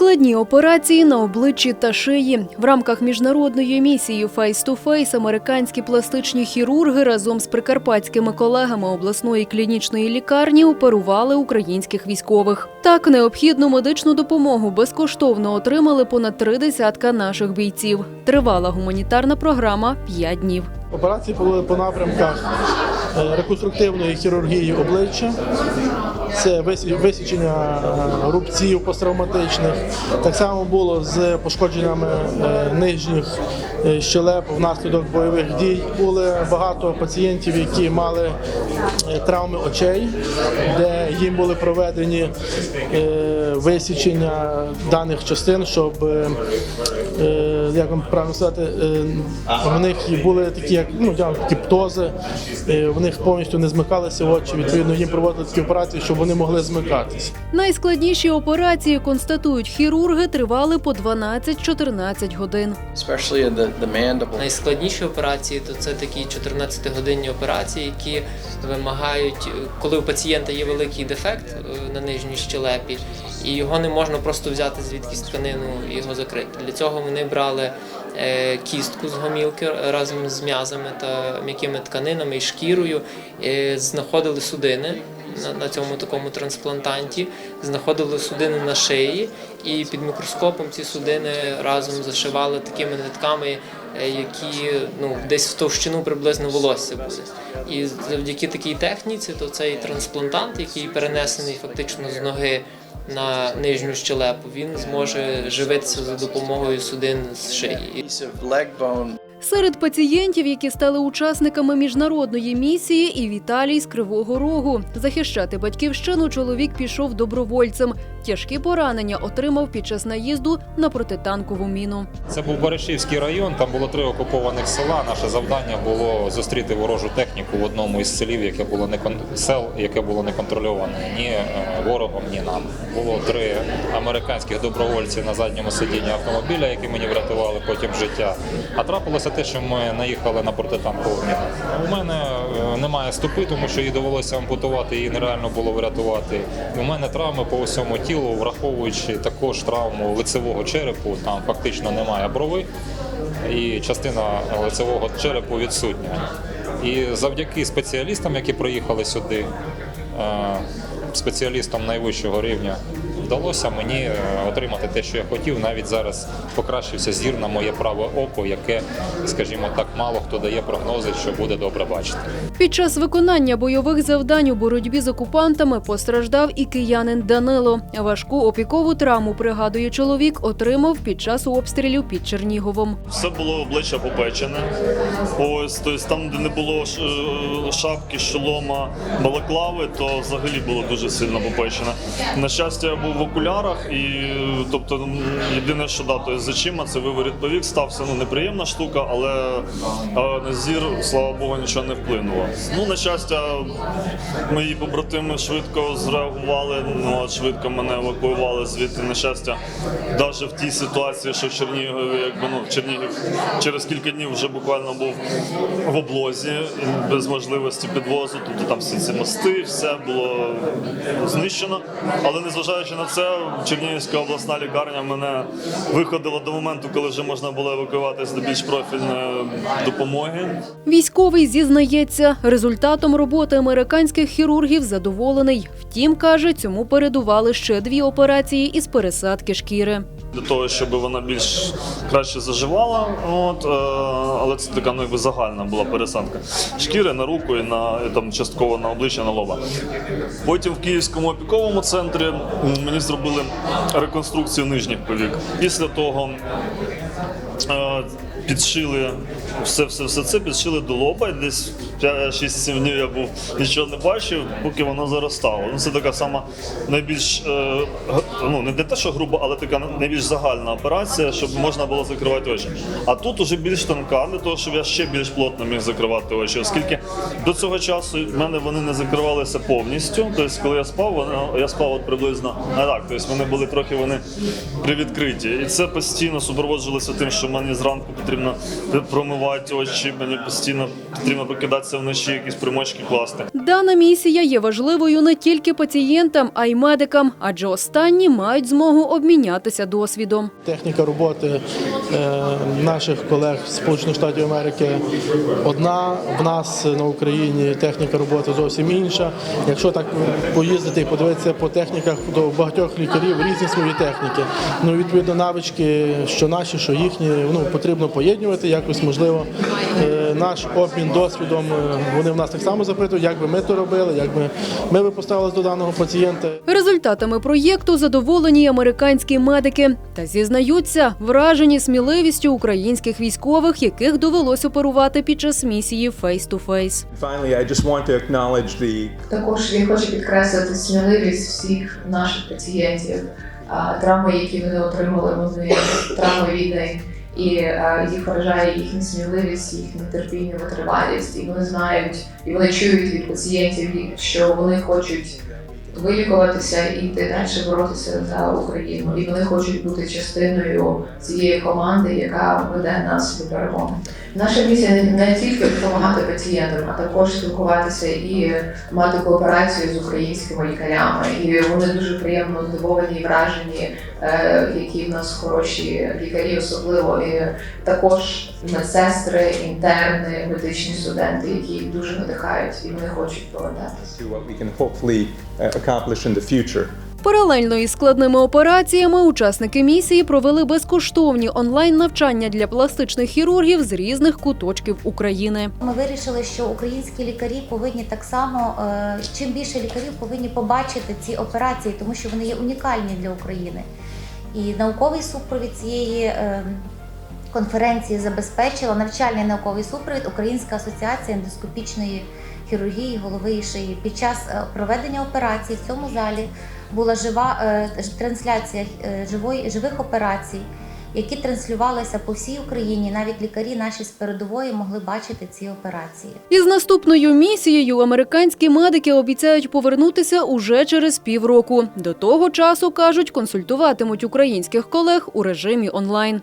Складні операції на обличчі та шиї. В рамках міжнародної місії Face to Face американські пластичні хірурги разом з прикарпатськими колегами обласної клінічної лікарні оперували українських військових. Так, необхідну медичну допомогу безкоштовно отримали понад три десятка наших бійців. Тривала гуманітарна програма 5 днів. Операції були по напрямках реконструктивної хірургії обличчя, це висічення е, рубців посттравматичних. Так само було з пошкодженнями е, нижніх е, щелеп внаслідок бойових дій. Були багато пацієнтів, які мали е, травми очей, де їм були проведені е, висічення даних частин, щоб е, е, як вам правильно сказати, е, в них були такі, як ну птози, е, в них повністю не змикалися очі. Відповідно, їм проводили такі операції, щоб вони могли змикатися. Найскладніші операції, констатують хірурги, тривали по 12-14 годин. Найскладніші операції то це такі 14-годинні операції, які вимагають, е, коли у пацієнта є великий дефект е, на нижній щелепі, і його не можна просто взяти звідкись тканину і його закрити. Для цього вони брали кістку з гомілки разом з м'язами та м'якими тканинами і шкірою, е, знаходили судини. На, цьому такому трансплантанті знаходили судини на шиї, і під мікроскопом ці судини разом зашивали такими нитками, е, які ну десь в товщину приблизно волосся були. І завдяки такій техніці, то цей трансплантант, який перенесений фактично з ноги на нижню щелепу, він зможе живитися за допомогою судин з шиї. Серед пацієнтів, які стали учасниками міжнародної місії, і Віталій з Кривого Рогу. Захищати батьківщину чоловік пішов добровольцем. Тяжкі поранення отримав під час наїзду на протитанкову міну. Це був Берешівський район, там було три окупованих села. Наше завдання було зустріти ворожу техніку в одному із селів, яке було не кон... сел, яке було не контрольоване ні е, ворогом, ні нам. Було три американських добровольці на задньому сидінні автомобіля, які мені врятували потім життя. А трапилося те, що ми наїхали на протитанкову міну. У мене е, немає стопи, тому що її довелося ампутувати, її нереально було врятувати. У мене травми по усьому тілу, враховуючи також травму лицевого черепу, там фактично немає брови, і частина лицевого черепу відсутня. І завдяки спеціалістам, які приїхали сюди, е, спеціалістам найвищого рівня, вдалося мені е, отримати те, що я хотів. Навіть зараз покращився зір на моє праве око, яке, скажімо так, мало хто дає прогнози, що буде добре бачити. Під час виконання бойових завдань у боротьбі з окупантами постраждав і киянин Данило. Важку опікову травму, пригадує чоловік, отримав під час обстрілів під Черніговом. Все було обличчя попечене. Ось, тобто там, де не було е, шапки, шолома, балаклави, то взагалі було дуже сильно попечене. На щастя, я був в окулярах, і тобто єдине, що да, то є з очима, це виворіт повік стався. Ну неприємна штука, але е, на зір, слава Богу, нічого не вплинуло. Ну, на щастя, мої побратими швидко зреагували. Ну швидко мене евакуювали звідти. На щастя, навіть в тій ситуації, що в Чернігові, якби ну Чернігів через кілька днів вже буквально був в облозі без можливості підвозу. Тобто там всі ці мости, все було знищено. Але незважаючи на це, Чернігівська обласна лікарня мене виходила до моменту, коли вже можна було евакуюватися до більш профільної допомоги. Військовий зізнається, результатом роботи американських хірургів задоволений. Втім, каже, цьому передували ще дві операції із пересадки шкіри. Для того, щоб вона більш краще заживала. От, е, але це така ну, якби загальна була пересадка шкіри на руку і на там частково на обличчя на лоба. Потім в Київському опіковому центрі мені зробили реконструкцію нижніх повік. Після того. Підшили все, все, все це підшили до лоба. Десь 6-7 днів я був нічого не бачив, поки воно заростало. Ну це така сама найбільш е, ну не те, що груба, але така найбільш загальна операція, щоб можна було закривати очі. А тут уже більш тонка, для того, щоб я ще більш плотно міг закривати очі, оскільки до цього часу в мене вони не закривалися повністю. Тобто, коли я спав, вони, я спав от приблизно а так. Тобто вони були трохи вони привідкриті. І це постійно супроводжувалося тим, що мені зранку потрібно потрібно промивати очі, мені постійно потрібно прокидатися вночі, якісь примочки класти. Дана місія є важливою не тільки пацієнтам, а й медикам, адже останні мають змогу обмінятися досвідом. Техніка роботи е, наших колег з Сполучених Штатів Америки одна. В нас на Україні техніка роботи зовсім інша. Якщо так поїздити і подивитися по техніках до багатьох лікарів різні свої техніки. Ну відповідно навички, що наші, що їхні, ну потрібно поєднувати якось можливо. е, Наш обмін досвідом е, вони в нас так само запитують, як би ми то робили, як би ми би поставилися до даного пацієнта. Результатами проєкту задоволені американські медики та зізнаються, вражені сміливістю українських військових, яких довелось оперувати під час місії Face to Face. Також я хочу підкреслити сміливість всіх наших пацієнтів. А, Травми, які вони отримали, вони травми війни, і а, їх вражає їхня сміливість, їхня терпіння, витривалість. І вони знають, і вони чують від пацієнтів, що вони хочуть вилікуватися і йти далі боротися за Україну. І вони хочуть бути частиною цієї команди, яка веде нас до перемоги. Наша місія не- тільки допомагати пацієнтам, а також спілкуватися і мати кооперацію з українськими лікарями. І вони дуже приємно здивовані і вражені, е, які в нас хороші лікарі, особливо і також медсестри, інтерни, медичні студенти, які дуже надихають і вони хочуть повертатися. uh. Паралельно із складними операціями учасники місії провели безкоштовні онлайн-навчання для пластичних хірургів з різних куточків України. Ми вирішили, що українські лікарі повинні так само, е, чим більше лікарів повинні побачити ці операції, тому що вони є унікальні для України. І науковий супровід цієї е, конференції забезпечила навчальний науковий супровід Українська асоціація ендоскопічної хірургії голови і шиї. Під час е, проведення операції в цьому залі була жива е, трансляція живої живих операцій які транслювалися по всій Україні. Навіть лікарі наші з передової могли бачити ці операції. Із наступною місією американські медики обіцяють повернутися уже через півроку. До того часу кажуть, консультуватимуть українських колег у режимі онлайн.